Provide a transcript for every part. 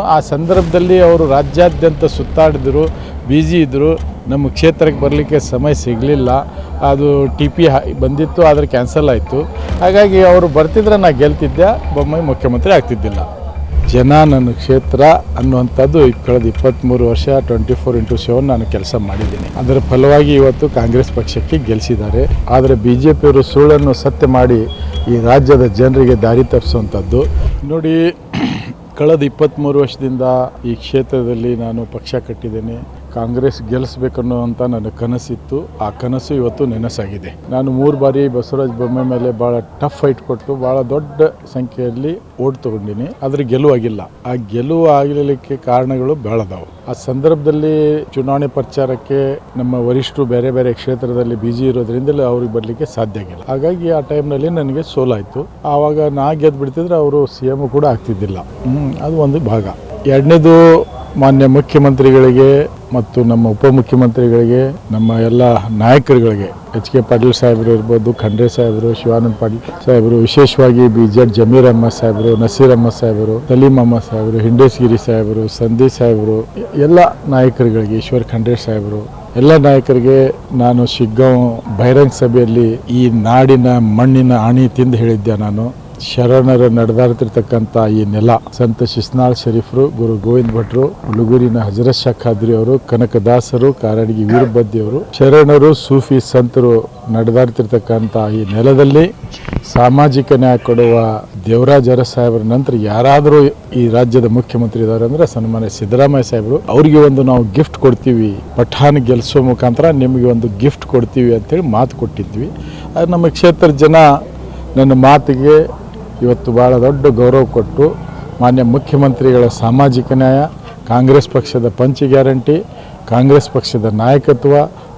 ಆ ಸಂದರ್ಭದಲ್ಲಿ ಅವರು ರಾಜ್ಯಾದ್ಯಂತ ಸುತ್ತಾಡಿದ್ರು ಬ್ಯುಸಿ ಇದ್ದರು ನಮ್ಮ ಕ್ಷೇತ್ರಕ್ಕೆ ಬರಲಿಕ್ಕೆ ಸಮಯ ಸಿಗಲಿಲ್ಲ. ಅದು ಟಿ ಪಿ ಬಂದಿತ್ತು, ಆದರೆ ಕ್ಯಾನ್ಸಲ್ ಆಯಿತು. ಹಾಗಾಗಿ ಅವರು ಬರ್ತಿದ್ರೆ ನಾ ಗೆಲ್ತಿದ್ದೆ, ಬೊಮ್ಮಾಯಿ ಮುಖ್ಯಮಂತ್ರಿ ಆಗ್ತಿದ್ದಿಲ್ಲ. ಜನ ನನ್ನ ಕ್ಷೇತ್ರ ಅನ್ನುವಂಥದ್ದು ಕಳೆದ ಇಪ್ಪತ್ತ್ಮೂರು ವರ್ಷ ಟ್ವೆಂಟಿ ಫೋರ್ ಇಂಟು ಸೆವೆನ್ ನಾನು ಕೆಲಸ ಮಾಡಿದ್ದೀನಿ. ಅದರ ಫಲವಾಗಿ ಇವತ್ತು ಕಾಂಗ್ರೆಸ್ ಪಕ್ಷಕ್ಕೆ ಗೆಲ್ಲಿಸಿದ್ದಾರೆ ಆದರೆ ಬಿ ಜೆ ಪಿಯವರು ಸುಳ್ಳನ್ನು ಸತ್ಯ ಮಾಡಿ ಈ ರಾಜ್ಯದ ಜನರಿಗೆ ದಾರಿ ತಪ್ಪಿಸುವಂಥದ್ದು. ನೋಡಿ ಕಳೆದ ಇಪ್ಪತ್ತ್ಮೂರು ವರ್ಷದಿಂದ ಈ ಕ್ಷೇತ್ರದಲ್ಲಿ ನಾನು ಪಕ್ಷ ಕಟ್ಟಿದ್ದೇನೆ. ಕಾಂಗ್ರೆಸ್ ಗೆಲ್ಲಿಸ್ಬೇಕನ್ನುವಂಥ ನನ್ನ ಕನಸಿತ್ತು. ಆ ಕನಸು ಇವತ್ತು ನೆನಸಾಗಿದೆ. ನಾನು ಮೂರು ಬಾರಿ ಬಸವರಾಜ ಬೊಮ್ಮೆ ಮೇಲೆ ಭಾಳ ಟಫ್ ಫೈಟ್ ಕೊಟ್ಟು ಭಾಳ ದೊಡ್ಡ ಸಂಖ್ಯೆಯಲ್ಲಿ ಓಟ್ ತಗೊಂಡಿನಿ. ಆದರೆ ಗೆಲುವಾಗಿಲ್ಲ ಆ ಗೆಲುವು ಆಗಲಿಕ್ಕೆ ಕಾರಣಗಳು ಬೆಳೆದವು ಆ ಸಂದರ್ಭದಲ್ಲಿ ಚುನಾವಣೆ ಪ್ರಚಾರಕ್ಕೆ ನಮ್ಮ ವರಿಷ್ಠರು ಬೇರೆ ಬೇರೆ ಕ್ಷೇತ್ರದಲ್ಲಿ ಬಿಜಿ ಇರೋದ್ರಿಂದಲೇ ಅವ್ರಿಗೆ ಬರಲಿಕ್ಕೆ ಸಾಧ್ಯ ಆಗಿಲ್ಲ. ಹಾಗಾಗಿ ಆ ಟೈಮ್ನಲ್ಲಿ ನನಗೆ ಸೋಲಾಯಿತು. ಆವಾಗ ನಾ ಗೆದ್ದು ಬಿಡ್ತಿದ್ರೆ ಅವರು ಸಿ ಎಂ ಕೂಡ ಆಗ್ತಿದ್ದಿಲ್ಲ. ಅದು ಒಂದು ಭಾಗ. ಎರಡನೇದು ಮಾನ್ಯ ಮುಖ್ಯಮಂತ್ರಿಗಳಿಗೆ ಮತ್ತು ನಮ್ಮ ಉಪಮುಖ್ಯಮಂತ್ರಿಗಳಿಗೆ, ನಮ್ಮ ಎಲ್ಲ ನಾಯಕರುಗಳಿಗೆ, ಎಚ್ ಕೆ ಪಾಟೀಲ್ ಸಾಹೇಬರು ಇರ್ಬೋದು, ಖಂಡ್ರೆ ಸಾಹೇಬರು, ಶಿವಾನಂದ ಪಾಟೀಲ್ ಸಾಹೇಬರು, ವಿಶೇಷವಾಗಿ ಬಿ ಜೆಡ್ ಜಮೀರ್ ಅಹಮದ್ ಸಾಹೇಬರು, ನಸೀರ್ ಅಹಮದ್ ಸಾಹೇಬರು ಸಲೀಂ ಅಹಮದ್ ಸಾಹೇಬರು ಹಿಂಡೇಶ್ಗಿರಿ ಸಾಹೇಬರು, ಸಂದೀಪ್ ಸಾಹೇಬರು, ಎಲ್ಲ ನಾಯಕರುಗಳಿಗೆ, ಈಶ್ವರ್ ಖಂಡ್ರೆ ಸಾಹೇಬರು, ಎಲ್ಲ ನಾಯಕರಿಗೆ ನಾನು ಶಿಗ್ಗಾಂವ್ ಬಹಿರಂಗ ಸಭೆಯಲ್ಲಿ ಈ ನಾಡಿನ ಮಣ್ಣಿನ ಆಣಿ ತಿಂದು ಹೇಳಿದ್ದೆ ನಾನು. ಶರಣರ ನಡೆದಾಡ್ತಿರ್ತಕ್ಕಂಥ ಈ ನೆಲ, ಸಂತ ಶಿಸ್ನಾಳ್ ಶರೀಫರು, ಗುರು ಗೋವಿಂದ ಭಟ್ರು, ಹುಲುಗೂರಿನ ಹಜರತ್ ಶಾ ಖಾದ್ರಿ ಅವರು, ಕನಕದಾಸರು ಕಾರಡಿಗೆ ವೀರಬದ್ದಿಯವರು ಶರಣರು, ಸೂಫಿ ಸಂತರು ನಡೆದಾಡ್ತಿರ್ತಕ್ಕಂಥ ಈ ನೆಲದಲ್ಲಿ ಸಾಮಾಜಿಕ ನ್ಯಾಯ ಕೊಡುವ ದೇವರಾಜ ಅರಸ್ ಸಾಹೇಬರ ನಂತರ ಯಾರಾದರೂ ಈ ರಾಜ್ಯದ ಮುಖ್ಯಮಂತ್ರಿ ಇದ್ದಾರೆ ಅಂದ್ರೆ ಸನ್ಮಾನ್ಯ ಸಿದ್ದರಾಮಯ್ಯ ಸಾಹೇಬರು, ಅವರಿಗೆ ಒಂದು ನಾವು ಗಿಫ್ಟ್ ಕೊಡ್ತೀವಿ. ಪಠಾನ್ ಗೆಲ್ಲಿಸೋ ಮುಖಾಂತರ ನಿಮಗೆ ಒಂದು ಗಿಫ್ಟ್ ಕೊಡ್ತೀವಿ ಅಂತೇಳಿ ಮಾತು ಕೊಟ್ಟಿದ್ವಿ. ನಮ್ಮ ಕ್ಷೇತ್ರದ ಜನ ನನ್ನ ಮಾತಿಗೆ ಇವತ್ತು ಭಾಳ ದೊಡ್ಡ ಗೌರವ ಕೊಟ್ಟು ಮಾನ್ಯ ಮುಖ್ಯಮಂತ್ರಿಗಳ ಸಾಮಾಜಿಕ ನ್ಯಾಯ, ಕಾಂಗ್ರೆಸ್ ಪಕ್ಷದ ಪಂಚ ಗ್ಯಾರಂಟಿ, ಕಾಂಗ್ರೆಸ್ ಪಕ್ಷದ ನಾಯಕತ್ವ,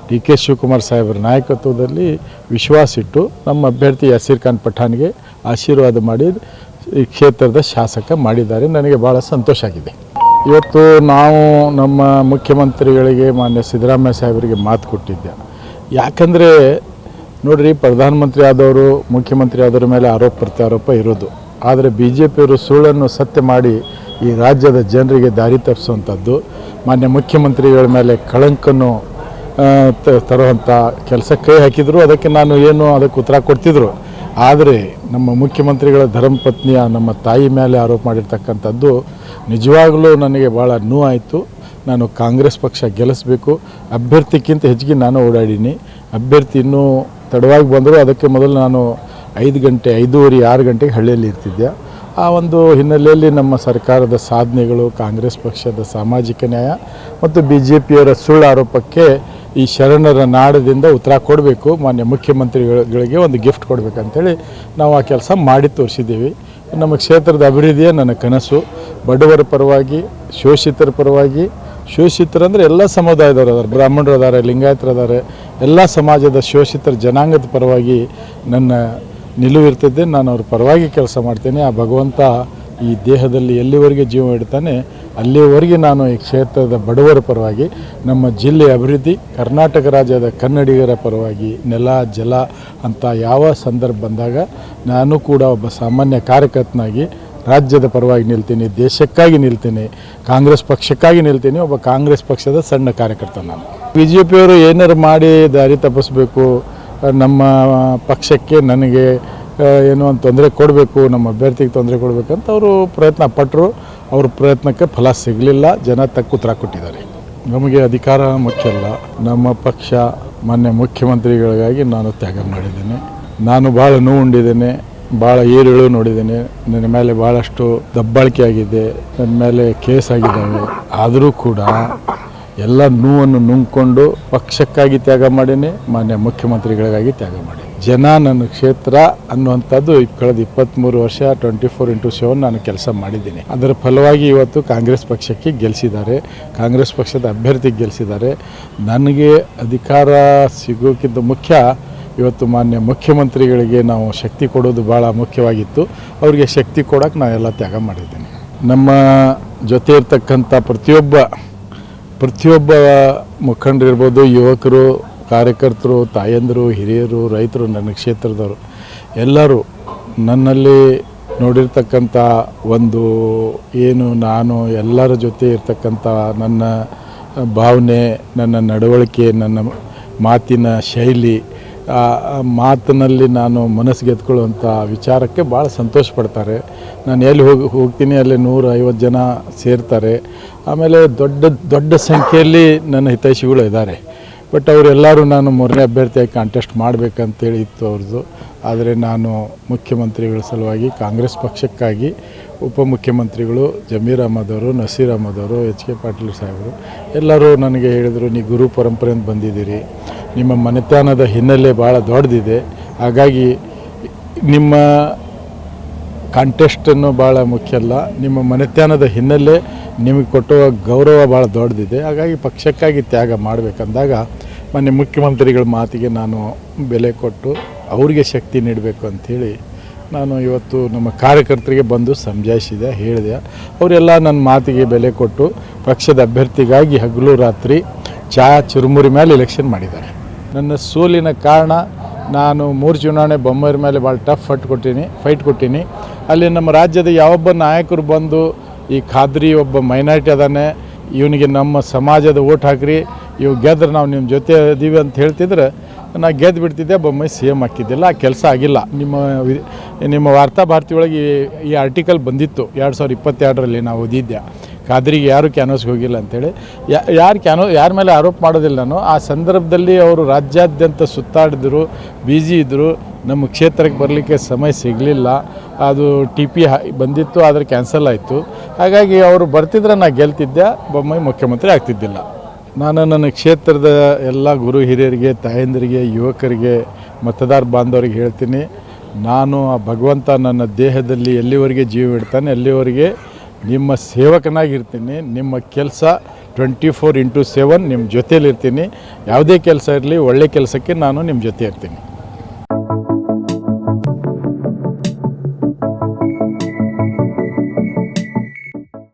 ಡಿ ಕೆ ಶಿವಕುಮಾರ್ ಸಾಹೇಬರ ನಾಯಕತ್ವದಲ್ಲಿ ವಿಶ್ವಾಸ ಇಟ್ಟು ನಮ್ಮ ಅಭ್ಯರ್ಥಿ ಯಸೀರ್ ಖಾನ್ ಪಠಾಣ್ಗೆ ಆಶೀರ್ವಾದ ಮಾಡಿ ಈ ಕ್ಷೇತ್ರದ ಶಾಸಕ ಮಾಡಿದ್ದಾರೆ. ನನಗೆ ಭಾಳ ಸಂತೋಷ ಆಗಿದೆ. ಇವತ್ತು ನಾವು ನಮ್ಮ ಮುಖ್ಯಮಂತ್ರಿಗಳಿಗೆ ಮಾನ್ಯ ಸಿದ್ದರಾಮಯ್ಯ ಸಾಹೇಬರಿಗೆ ಮಾತು ಕೊಟ್ಟಿದ್ದೆ. ಯಾಕಂದರೆ ನೋಡ್ರಿ, ಪ್ರಧಾನಮಂತ್ರಿ ಆದವರು, ಮುಖ್ಯಮಂತ್ರಿ ಆದವ್ರ ಮೇಲೆ ಆರೋಪ, ಪ್ರತ್ಯಾರೋಪ ಇರೋದು. ಆದರೆ ಬಿ ಜೆ ಪಿಯವರು ಸುಳ್ಳನ್ನು ಸತ್ಯ ಮಾಡಿ ಈ ರಾಜ್ಯದ ಜನರಿಗೆ ದಾರಿ ತಪ್ಪಿಸುವಂಥದ್ದು. ಮಾನ್ಯ ಮುಖ್ಯಮಂತ್ರಿಗಳ ಮೇಲೆ ಕಳಂಕನ್ನು ತರುವಂಥ ಕೆಲಸ ಕೈ ಹಾಕಿದರು. ಅದಕ್ಕೆ ನಾನು ಏನು ಅದಕ್ಕೆ ಉತ್ತರ ಕೊಡ್ತಿದ್ರು. ಆದರೆ ನಮ್ಮ ಮುಖ್ಯಮಂತ್ರಿಗಳ ಧರ್ಮಪತ್ನಿಯ ನಮ್ಮ ತಾಯಿ ಮೇಲೆ ಆರೋಪ ಮಾಡಿರ್ತಕ್ಕಂಥದ್ದು ನಿಜವಾಗಲೂ ನನಗೆ ಭಾಳ ನೋವಾಯಿತು. ನಾನು ಕಾಂಗ್ರೆಸ್ ಪಕ್ಷ ಗೆಲ್ಲಿಸಬೇಕು. ಅಭ್ಯರ್ಥಿಕ್ಕಿಂತ ಹೆಚ್ಚಿಗೆ ನಾನು ಓಡಾಡೀನಿ. ಅಭ್ಯರ್ಥಿ ಇನ್ನೂ ತಡವಾಗಿ ಬಂದರು ಅದಕ್ಕೆ ಮೊದಲು ನಾನು ಐದು ಗಂಟೆ, ಐದೂವರೆ, ಆರು ಗಂಟೆಗೆ ಹಳ್ಳಿಯಲ್ಲಿ ಇರ್ತಿದ್ದೆ. ಆ ಒಂದು ಹಿನ್ನೆಲೆಯಲ್ಲಿ ನಮ್ಮ ಸರ್ಕಾರದ ಸಾಧನೆಗಳು, ಕಾಂಗ್ರೆಸ್ ಪಕ್ಷದ ಸಾಮಾಜಿಕ ನ್ಯಾಯ ಮತ್ತು ಬಿ ಜೆ ಪಿಯವರ ಸುಳ್ಳು ಆರೋಪಕ್ಕೆ ಈ ಶರಣರ ನಾಡದಿಂದ ಉತ್ತರ ಕೊಡಬೇಕು. ಮಾನ್ಯ ಮುಖ್ಯಮಂತ್ರಿಗಳಿಗೆ ಒಂದು ಗಿಫ್ಟ್ ಕೊಡಬೇಕಂತೇಳಿ ನಾವು ಆ ಕೆಲಸ ಮಾಡಿ ತೋರಿಸಿದ್ದೀವಿ. ನಮ್ಮ ಕ್ಷೇತ್ರದ ಅಭಿವೃದ್ಧಿಯೇ ನನ್ನ ಕನಸು. ಬಡವರ ಪರವಾಗಿ, ಶೋಷಿತರ ಪರವಾಗಿ ಶೋಷಿತರಂದ್ರೆ ಎಲ್ಲ ಸಮುದಾಯದವರು ಅದಾರೆ ಬ್ರಾಹ್ಮಣರು ಅದಾರೆ, ಲಿಂಗಾಯತರು ಅದಾರೆ ಎಲ್ಲ ಸಮಾಜದ ಶೋಷಿತರ ಜನಾಂಗದ ಪರವಾಗಿ ನನ್ನ ನಿಲುವು ಇರ್ತದೆ ನಾನು ಅವ್ರ ಪರವಾಗಿ ಕೆಲಸ ಮಾಡ್ತೇನೆ. ಆ ಭಗವಂತ ಈ ದೇಹದಲ್ಲಿ ಎಲ್ಲಿವರೆಗೆ ಜೀವ ಇಡ್ತಾನೆ, ಅಲ್ಲಿವರೆಗೆ ನಾನು ಈ ಕ್ಷೇತ್ರದ ಬಡವರ ಪರವಾಗಿ, ನಮ್ಮ ಜಿಲ್ಲೆಯ ಅಭಿವೃದ್ಧಿ, ಕರ್ನಾಟಕ ರಾಜ್ಯದ ಕನ್ನಡಿಗರ ಪರವಾಗಿ ನೆಲ, ಜಲ ಅಂತ ಯಾವ ಸಂದರ್ಭ ಬಂದಾಗ, ನಾನು ಕೂಡ ಒಬ್ಬ ಸಾಮಾನ್ಯ ಕಾರ್ಯಕರ್ತನಾಗಿ ರಾಜ್ಯದ ಪರವಾಗಿ ನಿಲ್ತೀನಿ, ದೇಶಕ್ಕಾಗಿ ನಿಲ್ತೀನಿ, ಕಾಂಗ್ರೆಸ್ ಪಕ್ಷಕ್ಕಾಗಿ ನಿಲ್ತೀನಿ, ಒಬ್ಬ ಕಾಂಗ್ರೆಸ್ ಪಕ್ಷದ ಸಣ್ಣ ಕಾರ್ಯಕರ್ತ ನಾನು. ಬಿ ಜೆ ಪಿಯವರು ಏನಾರು ಮಾಡಿ ದಾರಿ ತಪ್ಪಿಸ್ಬೇಕು ನಮ್ಮ ಪಕ್ಷಕ್ಕೆ ನನಗೆ ಏನೋ ಒಂದು ತೊಂದರೆ ಕೊಡಬೇಕು, ನಮ್ಮ ಅಭ್ಯರ್ಥಿಗೆ ತೊಂದರೆ ಕೊಡಬೇಕಂತ ಅವರು ಪ್ರಯತ್ನ ಪಟ್ಟರು ಅವ್ರ ಪ್ರಯತ್ನಕ್ಕೆ ಫಲ ಸಿಗಲಿಲ್ಲ, ಜನ ತಕ್ಕ ಉತ್ತರ ಕೊಟ್ಟಿದ್ದಾರೆ. ನಮಗೆ ಅಧಿಕಾರ ಮುಖ್ಯ ಅಲ್ಲ, ನಮ್ಮ ಪಕ್ಷ ಮಾನ್ಯ ಮುಖ್ಯಮಂತ್ರಿಗಳಿಗಾಗಿ ನಾನು ತ್ಯಾಗ ಮಾಡಿದ್ದೇನೆ. ನಾನು ಭಾಳ ನೋವುಂಡಿದ್ದೇನೆ ಭಾಳ ಏರುಳು ನೋಡಿದ್ದೀನಿ. ನನ್ನ ಮೇಲೆ ಭಾಳಷ್ಟು ದಬ್ಬಾಳಿಕೆ ಆಗಿದೆ ನನ್ನ ಮೇಲೆ ಕೇಸ್ ಆಗಿದ್ದಾವೆ ಆದರೂ ಕೂಡ ಎಲ್ಲ ನೋವನ್ನು ನುಂಗ್ಕೊಂಡು ಪಕ್ಷಕ್ಕಾಗಿ ತ್ಯಾಗ ಮಾಡೀನಿ, ಮಾನ್ಯ ಮುಖ್ಯಮಂತ್ರಿಗಳಿಗಾಗಿ ತ್ಯಾಗ ಮಾಡಿ ಜನ ನನ್ನ ಕ್ಷೇತ್ರ ಅನ್ನುವಂಥದ್ದು ಕಳೆದ ಇಪ್ಪತ್ತ್ಮೂರು ವರ್ಷ ಟ್ವೆಂಟಿ ಫೋರ್ ಇಂಟು ಸೆವೆನ್ ನಾನು ಕೆಲಸ ಮಾಡಿದ್ದೀನಿ. ಅದರ ಫಲವಾಗಿ ಇವತ್ತು ಕಾಂಗ್ರೆಸ್ ಪಕ್ಷಕ್ಕೆ ಗೆಲ್ಲಿಸಿದ್ದಾರೆ ಕಾಂಗ್ರೆಸ್ ಪಕ್ಷದ ಅಭ್ಯರ್ಥಿ ಗೆಲ್ಲಿಸಿದ್ದಾರೆ ನನಗೆ ಅಧಿಕಾರ ಸಿಗೋಕ್ಕಿಂತ ಮುಖ್ಯ ಇವತ್ತು ಮಾನ್ಯ ಮುಖ್ಯಮಂತ್ರಿಗಳಿಗೆ ನಾವು ಶಕ್ತಿ ಕೊಡೋದು ಭಾಳ ಮುಖ್ಯವಾಗಿತ್ತು. ಅವರಿಗೆ ಶಕ್ತಿ ಕೊಡೋಕೆ ನಾವೆಲ್ಲ ತ್ಯಾಗ ಮಾಡಿದ್ದೀನಿ. ನಮ್ಮ ಜೊತೆ ಇರ್ತಕ್ಕಂಥ ಪ್ರತಿಯೊಬ್ಬ ಪ್ರತಿಯೊಬ್ಬ ಮುಖಂಡರಿರ್ಬೋದು ಯುವಕರು, ಕಾರ್ಯಕರ್ತರು, ತಾಯಂದಿರು, ಹಿರಿಯರು, ರೈತರು, ನನ್ನ ಕ್ಷೇತ್ರದವರು, ಎಲ್ಲರೂ ನನ್ನಲ್ಲಿ ನೋಡಿರ್ತಕ್ಕಂಥ ಒಂದು ಏನು ನಾನು ಎಲ್ಲರ ಜೊತೆ ಇರ್ತಕ್ಕಂಥ ನನ್ನ ಭಾವನೆ, ನನ್ನ ನಡವಳಿಕೆ, ನನ್ನ ಮಾತಿನ ಶೈಲಿ ಮಾತಿನಲ್ಲಿ ನಾನು ಮನಸ್ಸಿಗೆ ಎತ್ಕೊಳ್ಳುವಂಥ ವಿಚಾರಕ್ಕೆ ಭಾಳ ಸಂತೋಷ ಪಡ್ತಾರೆ. ನಾನು ಎಲ್ಲಿ ಹೋಗಿ, ಹೋಗ್ತೀನಿ ಅಲ್ಲಿ ನೂರ ಐವತ್ತು ಜನ ಸೇರ್ತಾರೆ. ಆಮೇಲೆ ದೊಡ್ಡ ದೊಡ್ಡ ಸಂಖ್ಯೆಯಲ್ಲಿ ನನ್ನ ಹಿತೈಷಿಗಳು ಇದ್ದಾರೆ. ಬಟ್ ಅವರೆಲ್ಲರೂ ನಾನು ಮೂರನೇ ಅಭ್ಯರ್ಥಿಯಾಗಿ ಕಾಂಟೆಸ್ಟ್ ಮಾಡಬೇಕಂತೇಳಿ ಇತ್ತು ಅವ್ರದ್ದು. ಆದರೆ ನಾನು ಮುಖ್ಯಮಂತ್ರಿಗಳ ಸಲುವಾಗಿ ಕಾಂಗ್ರೆಸ್ ಪಕ್ಷಕ್ಕಾಗಿ ಉಪಮುಖ್ಯಮಂತ್ರಿಗಳು ಜಮೀರ್ ಅಹಮದ್ ಅವರು, ನಸೀರ್ ಅಹಮದ್ ಅವರು, ಎಚ್ ಕೆ ಪಾಟೀಲ್ ಸಾಹೇಬರು ಎಲ್ಲರೂ ನನಗೆ ಹೇಳಿದರು, ನೀ ಗುರು ಪರಂಪರೆಯಿಂದ ಬಂದಿದ್ದೀರಿ. ನಿಮ್ಮ ಮನೆತನದ ಹಿನ್ನೆಲೆ ಭಾಳ ದೊಡ್ಡದಿದೆ. ಹಾಗಾಗಿ ನಿಮ್ಮ ಕಾಂಟೆಸ್ಟನ್ನು ಭಾಳ ಮುಖ್ಯ ಅಲ್ಲ. ನಿಮ್ಮ ಮನೆತನದ ಹಿನ್ನೆಲೆ ನಿಮಗೆ ಕೊಟ್ಟುವ ಗೌರವ ಭಾಳ ದೊಡ್ಡದಿದೆ. ಹಾಗಾಗಿ ಪಕ್ಷಕ್ಕಾಗಿ ತ್ಯಾಗ ಮಾಡಬೇಕಂದಾಗ ಮೊನ್ನೆ ಮುಖ್ಯಮಂತ್ರಿಗಳ ಮಾತಿಗೆ ನಾನು ಬೆಲೆ ಕೊಟ್ಟು ಅವರಿಗೆ ಶಕ್ತಿ ನೀಡಬೇಕು ಅಂಥೇಳಿ ನಾನು ಇವತ್ತು ನಮ್ಮ ಕಾರ್ಯಕರ್ತರಿಗೆ ಬಂದು ಸಮಜಾಯಿಸಿದೆ ಹೇಳಿದೆ. ಅವರೆಲ್ಲ ನನ್ನ ಮಾತಿಗೆ ಬೆಲೆ ಕೊಟ್ಟು ಪಕ್ಷದ ಅಭ್ಯರ್ಥಿಗಾಗಿ ಹಗಲು ರಾತ್ರಿ ಚಾ ಚುರುಮುರಿ ಮೇಲೆ ಎಲೆಕ್ಷನ್ ಮಾಡಿದ್ದಾರೆ. ನನ್ನ ಸೋಲಿನ ಕಾರಣ ನಾನು ಮೂರು ಚುನಾವಣೆ ಬೊಮ್ಮರ ಮೇಲೆ ಭಾಳ ಟಫ್ ಫಟ್ ಕೊಟ್ಟೀನಿ ಫೈಟ್ ಕೊಟ್ಟೀನಿ. ಅಲ್ಲಿ ನಮ್ಮ ರಾಜ್ಯದ ಯಾವೊಬ್ಬ ನಾಯಕರು ಬಂದು, ಈ ಖಾದ್ರಿ ಒಬ್ಬ ಮೈನಾರಿಟಿ ಅದಾನೆ, ಇವನಿಗೆ ನಮ್ಮ ಸಮಾಜದ ಓಟ್ ಹಾಕ್ರಿ, ಇವು ಗೆದ್ರೆ ನಾವು ನಿಮ್ಮ ಜೊತೆ ಇದ್ದೀವಿ ಅಂತ ಹೇಳ್ತಿದ್ರೆ, ನಾ ಗೆದ್ದು ಬಿಡ್ತಿದ್ದೆ ಬೊಮ್ಮೆ ಸಿ ಎಂ ಹಾಕಿದ್ದಿಲ್ಲ, ಆ ಕೆಲಸ ಆಗಿಲ್ಲ. ನಿಮ್ಮ ನಿಮ್ಮ ವಾರ್ತಾ ಭಾರತಿ ಒಳಗೆ ಈ- ಈ ಆರ್ಟಿಕಲ್ ಬಂದಿತ್ತು, ಎರಡು ಸಾವಿರದ ಇಪ್ಪತ್ತೆರಡರಲ್ಲಿ ನಾವು ಓದಿದ್ದೆ. ಖಾದ್ರಿಗೆ ಯಾರು ಕ್ಯಾನ್ವಸ್ಗೆ ಹೋಗಿಲ್ಲ ಅಂತೇಳಿ. ಯಾರು ಕ್ಯಾನ್ವ ಯಾರ ಮೇಲೆ ಆರೋಪ ಮಾಡೋದಿಲ್ಲ ನಾನು ಆ ಸಂದರ್ಭದಲ್ಲಿ ಅವರು ರಾಜ್ಯಾದ್ಯಂತ ಸುತ್ತಾಡಿದ್ರು ಬ್ಯುಸಿ ಇದ್ದರು ನಮ್ಮ ಕ್ಷೇತ್ರಕ್ಕೆ ಬರಲಿಕ್ಕೆ ಸಮಯ ಸಿಗಲಿಲ್ಲ. ಅದು ಟಿ ಪಿ ಬಂದಿತ್ತು, ಆದರೆ ಕ್ಯಾನ್ಸಲ್ ಆಯಿತು. ಹಾಗಾಗಿ ಅವರು ಬರ್ತಿದ್ರೆ ನಾನು ಗೆಲ್ತಿದ್ದೆ, ಬೊಮ್ಮಾಯಿ ಮುಖ್ಯಮಂತ್ರಿ ಆಗ್ತಿದ್ದಿಲ್ಲ. ನಾನು ನನ್ನ ಕ್ಷೇತ್ರದ ಎಲ್ಲ ಗುರು ಹಿರಿಯರಿಗೆ, ತಾಯಂದಿರಿಗೆ, ಯುವಕರಿಗೆ, ಮತದಾರ ಬಾಂಧವರಿಗೆ ಹೇಳ್ತೀನಿ. ನಾನು ಆ ಭಗವಂತ ನನ್ನ ದೇಹದಲ್ಲಿ ಎಲ್ಲಿವರೆಗೆ ಜೀವ ಇಡ್ತಾನೆ ಅಲ್ಲಿವರೆಗೆ ನಿಮ್ಮ ಸೇವಕನಾಗಿರ್ತೀನಿ, ನಿಮ್ಮ ಕೆಲಸ ಟ್ವೆಂಟಿ ಫೋರ್ ಇಂಟು ಸೆವೆನ್ ನಿಮ್ಮ ಜೊತೇಲಿರ್ತೀನಿ ಯಾವುದೇ ಕೆಲಸ ಇರಲಿ, ಒಳ್ಳೆ ಕೆಲಸಕ್ಕೆ ನಾನು ನಿಮ್ಮ ಜೊತೆ ಇರ್ತೀನಿ.